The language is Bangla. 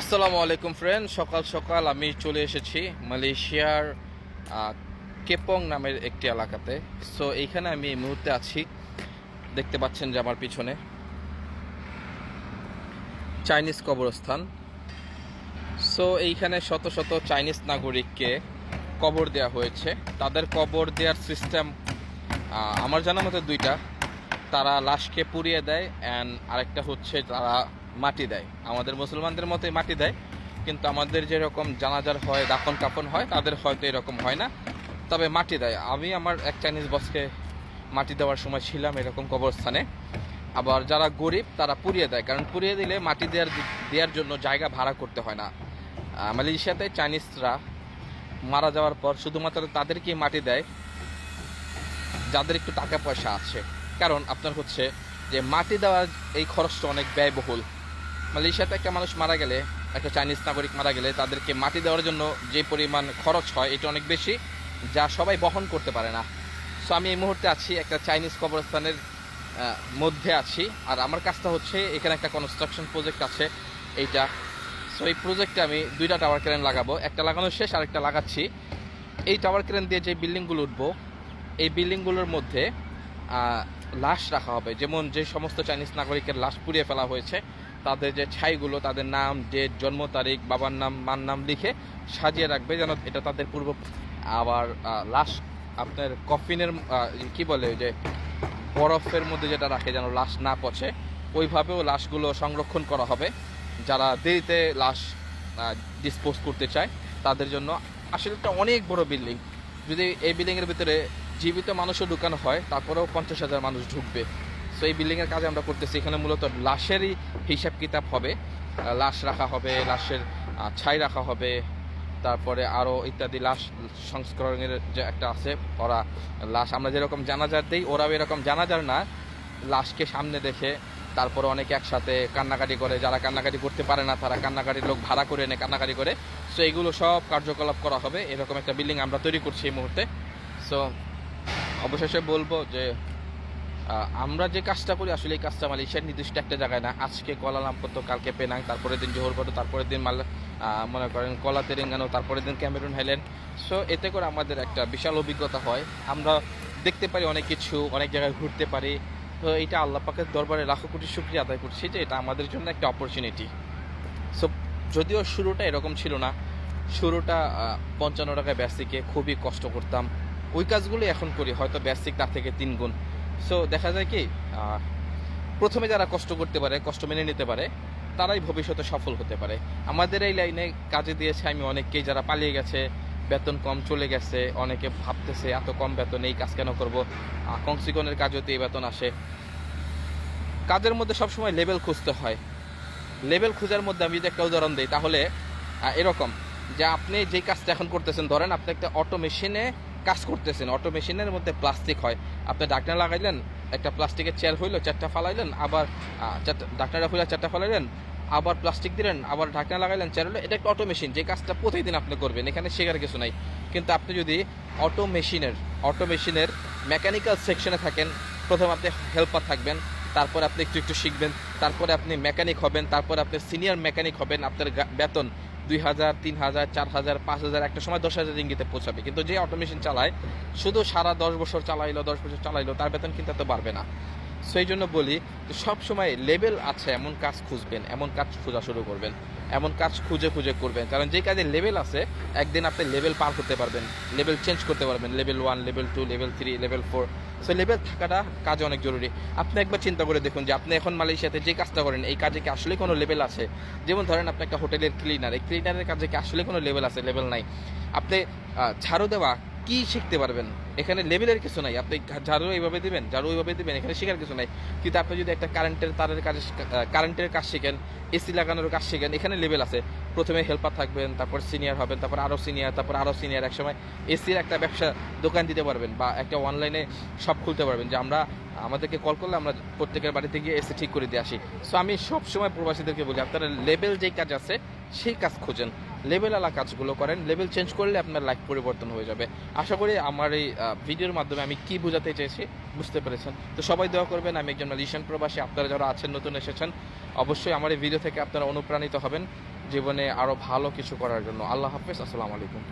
আসসালামু আলাইকুম ফ্রেন্ড সকাল সকাল আমি চলে এসেছি মালয়েশিয়ার কেপং নামের একটি এলাকাতে। সো এইখানে আমি এই মুহূর্তে আছি। দেখতে পাচ্ছেন যে আমার পিছনে চাইনিজ কবরস্থান। সো এইখানে শত শত চাইনিজ নাগরিককে কবর দেওয়া হয়েছে। তাদের কবর দেওয়ার সিস্টেম আমার জানা মতে দুইটা। তারা লাশকে পুড়িয়ে দেয় অ্যান্ড আরেকটা হচ্ছে তারা মাটি দেয়। আমাদের মুসলমানদের মতোই মাটি দেয়, কিন্তু আমাদের যেরকম জানাজার হয়, দাফন কাফন হয়, তাদের হয়তো এরকম হয় না। তবে মাটি দেয়। আমি আমার এক চাইনিজ বসকে মাটি দেওয়ার সময় ছিলাম এরকম কবরস্থানে। আবার যারা গরিব, তারা পুড়িয়ে দেয়। কারণ পুড়িয়ে দিলে মাটি দেওয়ার দেওয়ার জন্য জায়গা ভাড়া করতে হয় না। মালয়েশিয়াতে চাইনিজরা মারা যাওয়ার পর শুধুমাত্র তাদেরকেই মাটি দেয়, যাদের একটু টাকা পয়সা আছে। কারণ আপনার হচ্ছে যে মাটি দেওয়ার এই খরচটা অনেক ব্যয়বহুল। মালয়েশিয়াতে একটা মানুষ মারা গেলে, একটা চাইনিজ নাগরিক মারা গেলে তাদেরকে মাটি দেওয়ার জন্য যে পরিমাণ খরচ হয় এটা অনেক বেশি, যা সবাই বহন করতে পারে না। সো আমি এই মুহূর্তে আছি একটা চাইনিজ কবরস্থানের মধ্যে আছি। আর আমার কাজটা হচ্ছে এখানে একটা কনস্ট্রাকশন প্রজেক্ট আছে, এইটা। সো এই প্রজেক্টে আমি দুইটা টাওয়ার ক্রেন লাগাবো। একটা লাগানো শেষ, আরেকটা লাগাচ্ছি। এই টাওয়ার ক্রেন দিয়ে যে বিল্ডিংগুলো উঠবো, এই বিল্ডিংগুলোর মধ্যে লাশ রাখা হবে। যেমন যে সমস্ত চাইনিজ নাগরিকের লাশ পুড়িয়ে ফেলা হয়েছে তাদের যে ছাইগুলো, তাদের নাম ডেট জন্ম তারিখ, বাবার নাম, মার নাম লিখে সাজিয়ে রাখবে যেন এটা তাদের পূর্ব আবার লাশ আপনার কফিনের কি বলে যে বরফের মধ্যে যেটা রাখে যেন লাশ না পচে, ওইভাবেও লাশগুলো সংরক্ষণ করা হবে। যারা দেরিতে লাশ ডিসপোজ করতে চায়, তাদের জন্য আসলে একটা অনেক বড় বিল্ডিং যদি এই বিল্ডিংয়ের ভিতরে জীবিত মানুষও ঢুকানো হয়, তারপরেও পঞ্চাশ হাজার মানুষ ঢুকবে। সো এই বিল্ডিংয়ের কাজ আমরা করতেছি। এখানে মূলত লাশেরই হিসাব কিতাব হবে। লাশ রাখা হবে, লাশের ছাই রাখা হবে। তারপরে আরও ইত্যাদি লাশ সংস্করণের যে একটা আছে, ওরা লাশ আমরা যেরকম জানাজার দিই, ওরাও এরকম জানাজার না। লাশকে সামনে দেখে, তারপরে অনেকে একসাথে কান্নাকাটি করে। যারা কান্নাকাটি করতে পারে না, তারা কান্নাকাটির লোক ভাড়া করে এনে কান্নাকাটি করে। সো এইগুলো সব কার্যকলাপ করা হবে। এরকম একটা বিল্ডিং আমরা তৈরি করছি এই মুহূর্তে। সো অবশেষে বলব যে আমরা যে কাজটা করি, আসলে এই কাজটা মালয়েশিয়ার নির্দিষ্ট একটা জায়গায় না। আজকে কলালামপুর তো কালকে পেনাং, তারপরের দিন জোহরবাদু তারপরের দিন মাল মনে করেন কলা তেলেঙ্গানো তারপরের দিন ক্যামেরুন হাইল্যান্ড। সো এতে করে আমাদের একটা বিশাল অভিজ্ঞতা হয়। আমরা দেখতে পারি অনেক কিছু, অনেক জায়গায় ঘুরতে পারি। তো এটা আল্লাহ পাকের দরবারে লাখো কোটি শুক্রিয়া আদায় করছি যে এটা আমাদের জন্য একটা অপরচুনিটি সো যদিও শুরুটা এরকম ছিল না, শুরুটা পঞ্চান্ন টাকায় বেসিকে খুবই কষ্ট করতাম। ওই কাজগুলো এখন করি, হয়তো বেসিক তার থেকে তিন গুণ। সো দেখা যায় কি প্রথমে যারা কষ্ট করতে পারে, কষ্ট মেনে নিতে পারে, তারাই ভবিষ্যতে সফল হতে পারে। আমাদের এই লাইনে কাজে দিয়েছে আমি অনেককেই, যারা পালিয়ে গেছে, বেতন কম চলে গেছে, অনেকে ভাবতেছে এত কম বেতন এই কাজ কেন করব? কংসিকনের কাজও তো এই বেতন আসে। কাজের মধ্যে সবসময় লেভেল খুঁজতে হয়। লেভেল খোঁজার মধ্যে আমি যদি একটা উদাহরণ দিই, তাহলে এরকম যে আপনি যে কাজটা এখন করতেছেন, ধরেন আপনি একটা অটো মেশিনে কাজ করতেছেন। অটো মেশিনের মধ্যে প্লাস্টিক হয়। আপনি ডাকনা লাগাইলেন, একটা প্লাস্টিকের চেয়ার হইল চারটা ফালাইলেন, আবার ডাক্তাররা হইলে চারটা ফালাইলেন, আবার প্লাস্টিক দিলেন, আবার ঢাকনা লাগাইলেন চেয়ার হলো এটা একটা অটো মেশিন যে কাজটা প্রতিদিন আপনি করবেন, এখানে শেখার কিছু নাই। কিন্তু আপনি যদি অটো মেশিনের অটো মেশিনের মেকানিক্যাল সেকশনে থাকেন, প্রথম আপনি হেল্পার থাকবেন, তারপর আপনি একটু একটু শিখবেন, তারপরে আপনি মেকানিক হবেন, তারপরে আপনি সিনিয়র মেকানিক হবেন, আপনার বেতন। দুই হাজার, তিন হাজার, চার হাজার, পাঁচ হাজার, একটা সময় দশ হাজার ইঙ্গিতে পৌঁছাবে। কিন্তু যে অটোমেশন চালায়, শুধু সারা দশ বছর চালাইলো, দশ বছর চালাইলো, তার বেতন কিন্তু এত বাড়বে না। সেই জন্য বলি যে সবসময় লেভেল আছে, এমন কাজ খুঁজবেন, এমন কাজ খোঁজা শুরু করবেন, এমন কাজ খুঁজে খুঁজে করবেন। কারণ যে কাজে লেভেল আছে, একদিন আপনি লেভেল পার করতে পারবেন, লেভেল চেঞ্জ করতে পারবেন, level one, level two, level three, level four. So level থাকাটা কাজে অনেক জরুরি। আপনি একবার চিন্তা করে দেখুন যে আপনি এখন মালয়েশিয়াতে যে কাজটা করেন, এই কাজে কি আসলে কোনো লেভেল আছে? যেমন ধরেন আপনি একটা হোটেলের ক্লিনার এই ক্লিনারের কাজে কি আসলে কোনো লেভেল আছে? লেভেল নাই। আপনি ঝাড়ু দেওয়া কি শিখতে পারবেন? এখানে লেভেলের কিছু নাই। আপনি ঝাড়ু এইভাবে দিবেন, ঝাড়ু এইভাবে দিবেন, এখানে শেখার কিছু নাই। কিন্তু আপনি যদি একটা কারেন্টের তারের কাজ কারেন্টের কাজ শিখেন এসি লাগানোর কাজ শিখেন, এখানে লেভেল আছে। প্রথমে হেল্পার থাকবেন, তারপর সিনিয়র হবেন, তারপর আরও সিনিয়র তারপর আরও সিনিয়র একসময় এসির একটা ব্যবসা দোকান দিতে পারবেন বা একটা অনলাইনে সব খুলতে পারবেন যে আমরা, আমাদেরকে কল করলে আমরা প্রত্যেকের বাড়িতে গিয়ে এসি ঠিক করে দিয়ে আসি। সো আমি সবসময় প্রবাসীদেরকে বলি, আপনারা লেভেল যেই কাজ আছে সেই কাজ খোঁজেন। লেভেল আলা কাজগুলো করেন। লেভেল চেঞ্জ করলে আপনার লাইফ পরিবর্তন হয়ে যাবে। আশা করি আমার এই ভিডিওর মাধ্যমে আমি কি বোঝাতে চেয়েছি বুঝতে পেরেছেন। তো সবাই দোয়া করবেন, আমি একজন রিসেন্ট প্রবাসী। আপনারা যারা আছেন, নতুন এসেছেন, অবশ্যই আমার এই ভিডিও থেকে আপনারা অনুপ্রাণিত হবেন। জীবনে আরও ভালো কিছু করার জন্য। আল্লাহ হাফেজ, আসসালামু আলাইকুম।